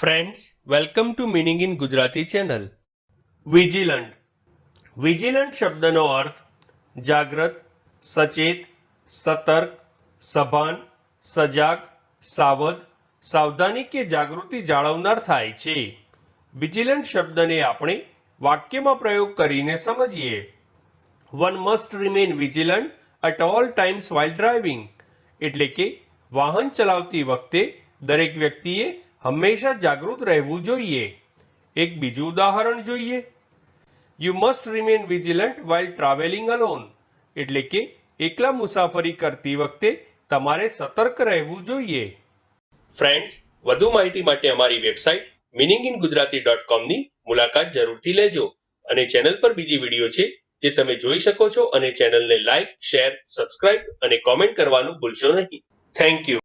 Friends welcome to meaning in Gujarati channel vigilant vigilant શબ્દનો અર્થ જાગ્રત સચેત સતર્ક સભાન સજાગ સાવધ સાવધાની કે જાગૃતિ જાળવનાર થાય છે વિજિલન્ટ શબ્દને આપણે વાક્યમાં પ્રયોગ કરીને સમજીએ one must remain vigilant at all times while driving એટલે કે વાહન ચલાવતી વખતે દરેક વ્યક્તિએ હંમેશા જાગૃત રહેવું જોઈએ. એક બીજું ઉદાહરણ જોઈએ. You must remain vigilant while travelling alone એટલે કે, એકલા મુસાફરી કરતી વખતે તમારે સતર્ક રહેવું જોઈએ. ફ્રેન્ડ્સ વધુ માહિતી માટે અમારી website meaning in Gujarati dot કોમની મુલાકાત જરૂરથી લેજો. અને ચેનલ પર બીજી વીડિયો છે, જે તમે જોઈ શકો છો અને ચેનલને લાઇક શેર સબસ્ક્રાઇબ અને કોમેન્ટ કરવાનું ભૂલશો નહીં. Thank you